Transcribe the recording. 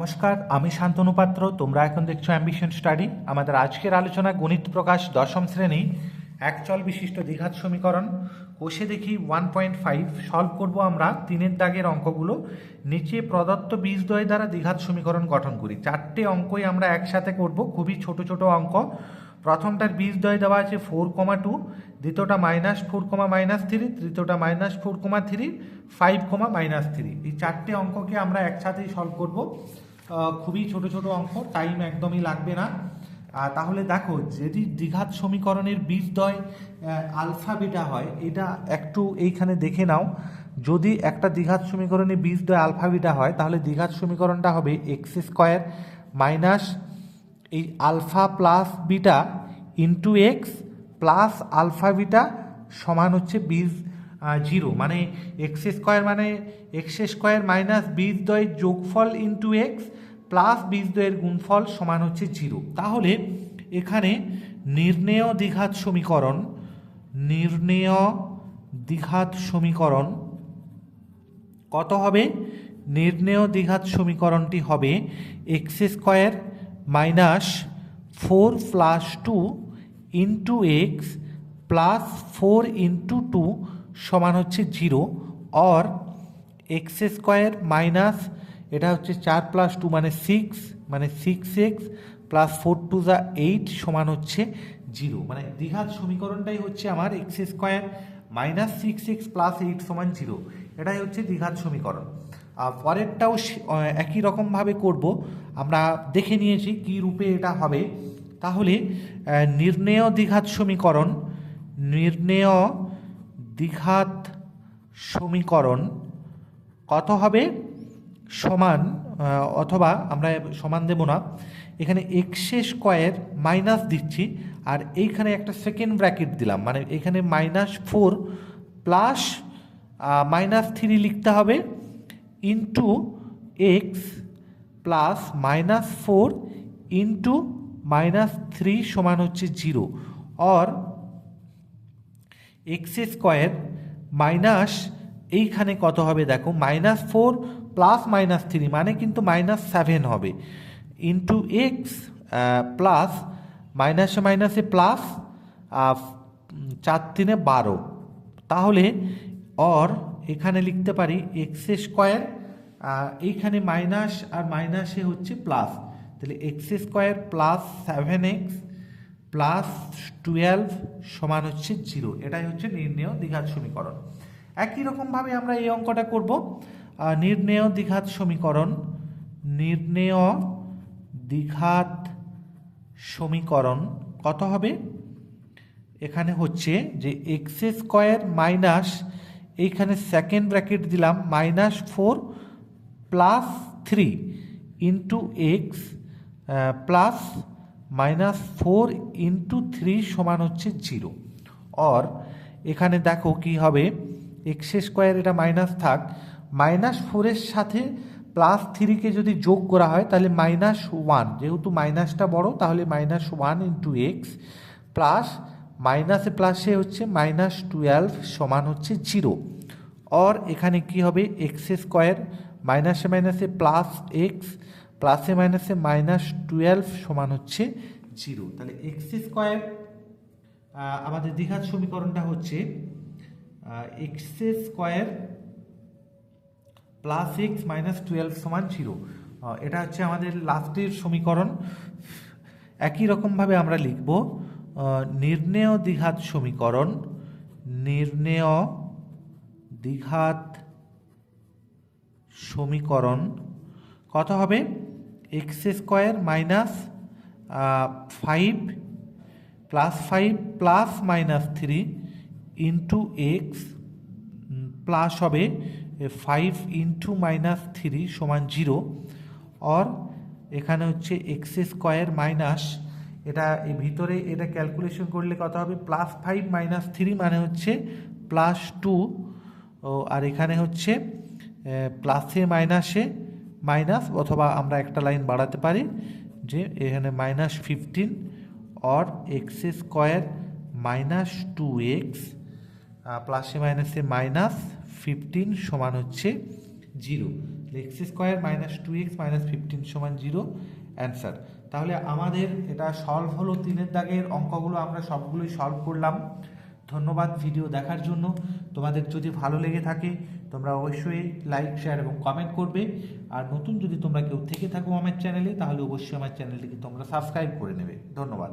নমস্কার, আমি শান্তনু পাত্র, তোমরা এখন দেখছ অ্যাম্বিশন স্টাডি আমাদের আজকের আলোচনা গণিত প্রকাশ দশম শ্রেণি, একচল বিশিষ্ট দ্বিঘাত সমীকরণ। কোষে দেখি ওয়ান পয়েন্ট ফাইভ সলভ করব আমরা তিনের দাগের অঙ্কগুলো। নিচে প্রদত্ত বীজদ্বয় দ্বারা দ্বিঘাত সমীকরণ গঠন করি। চারটে অঙ্কই আমরা একসাথে করব, খুবই ছোট ছোট অঙ্ক। প্রথমটার বীজদ্বয় দেওয়া আছে ফোর কমা টু দ্বিতীয়টা minus four comma minus three তৃতীয়টা minus four comma three five comma minus three এই চারটে অঙ্ককে আমরা একসাথেই সলভ করব। খুবই ছোট ছোট অঙ্ক টাইম একদমই লাগবে না। তাহলে দেখো, যদি দ্বিঘাত সমীকরণের বীজদ্বয় আলফা বিটা হয়, এটা একটু এইখানে দেখে নাও। যদি একটা দ্বিঘাত সমীকরণে বীজদ্বয় আলফা বিটা হয়, তাহলে দ্বিঘাত সমীকরণটা হবে এক্স স্কোয়ার মাইনাস এই alpha plus beta into x plus alpha beta সমান হচ্ছে বীজ জিরো মানে এক্স স্কোয়ার মানে এক্স স্কোয়ার মাইনাস বীজ দ্বয়ের যোগফল ইন্টু এক্স প্লাস বীজ দ্বয়ের গুণফল সমান হচ্ছে জিরো। তাহলে এখানে নির্ণেয় দ্বিঘাত সমীকরণ, নির্ণেয় দ্বিঘাত সমীকরণ কত হবে? নির্ণেয় দ্বিঘাত সমীকরণটি হবে x square minus four plus two into x plus four into two সমান হচ্ছে zero, or x square minus এটা হচ্ছে চার প্লাস টু মানে সিক্স মানে six x plus four two যা এইট সমান হচ্ছে জিরো মানে দ্বিঘাত সমীকরণটাই হচ্ছে আমার x square minus six x plus eight সমান জিরো এটাই হচ্ছে দ্বিঘাত সমীকরণ। আর পরেরটাও একই রকমভাবে করব। আমরা দেখে নিয়েছি কী রূপে এটা হবে। তাহলে নির্ণেয় দ্বিঘাত সমীকরণ, নির্ণেয় দ্বিঘাত সমীকরণ কত হবে? সমান অথবা আমরা সমান দেব না। এখানে এক্স স্কোয়ার মাইনাস দিচ্ছি, আর এইখানে একটা সেকেন্ড ব্র্যাকেট দিলাম। মানে এখানে minus four plus minus three লিখতে হবে into x plus minus four into minus three সমান হচ্ছে zero or x square minus এইখানে কত হবে দেখো minus four plus minus three মানে কিন্তু মাইনাস সেভেন হবে। ইন্টু এক্স প্লাস মাইনাসে মাইনাসে প্লাস চার তিনে বারো। তাহলে অর এখানে লিখতে পারি এক্স স্কোয়ার এইখানে মাইনাস আর মাইনাসে হচ্ছে প্লাস তাহলে x square plus seven x plus twelve সমান হচ্ছে জিরো এটাই হচ্ছে নির্ণেয় দ্বিঘাত সমীকরণ। একই রকমভাবে আমরা এই অঙ্কটা করব। নির্ণেয় দ্বিঘাত সমীকরণ, নির্ণেয় দ্বিঘাত সমীকরণ কত হবে? এখানে হচ্ছে যে এক্স স্কোয়ার মাইনাস এইখানে সেকেন্ড ব্র্যাকেট দিলাম minus four plus three into x plus minus four into three সমান হচ্ছে জিরো অর এখানে দেখো কি হবে? এক্স স্কোয়ার এটা মাইনাস থাক মাইনাস ফোরের সাথে প্লাস থ্রিকে যদি যোগ করা হয়, তাহলে মাইনাস ওয়ান যেহেতু মাইনাসটা বড়, তাহলে minus one into x plus মাইনাসে প্লাসে হচ্ছে মাইনাস টুয়েলভ সমান হচ্ছে জিরো অর এখানে কি হবে? এক্স স্কোয়ার মাইনাসে মাইনাসে প্লাস এক্স প্লাসে মাইনাসে মাইনাস টুয়েলভ সমান হচ্ছে জিরো তাহলে এক্স স্কোয়ার আমাদের দীঘার সমীকরণটা হচ্ছে x square plus x minus twelve সমান জিরো এটা হচ্ছে আমাদের লাস্টের সমীকরণ। একই রকমভাবে আমরা লিখব নির্ণেয় দ্বিঘাত সমীকরণ। নির্ণেয় দ্বিঘাত সমীকরণ কত হবে? X square minus five plus five plus minus three into x plus হবে ফাইভ ইন্টু মাইনাস থ্রি সমান জিরো অর এখানে হচ্ছে এক্স স্কোয়ার মাইনাস এটা এই ভিতরে এটা ক্যালকুলেশন করলে কত হবে? প্লাস ফাইভ মাইনাস থ্রি মানে হচ্ছে প্লাস টু আর এখানে হচ্ছে প্লাসে মাইনাসে মাইনাস অথবা আমরা একটা লাইন বাড়াতে পারি, যে এখানে minus fifteen or x square minus two x প্লাসে মাইনাসে মাইনাস ফিফটিন সমান হচ্ছে zero x square minus two x minus fifteen সমান জিরো অ্যান্সার তাহলে আমাদের এটা সলভ হলো তিনের দাগের অঙ্কগুলো, আমরা সবগুলোই সলভ করলাম। ধন্যবাদ ভিডিও দেখার জন্য। তোমাদের যদি ভালো লেগে থাকে, তোমরা অবশ্যই লাইক শেয়ার এবং কমেন্ট করবে। আর নতুন যদি তোমরা কেউ থেকে থাকো আমার চ্যানেলে তাহলে অবশ্যই আমার চ্যানেলটিকে তোমরা সাবস্ক্রাইব করে নেবে। ধন্যবাদ।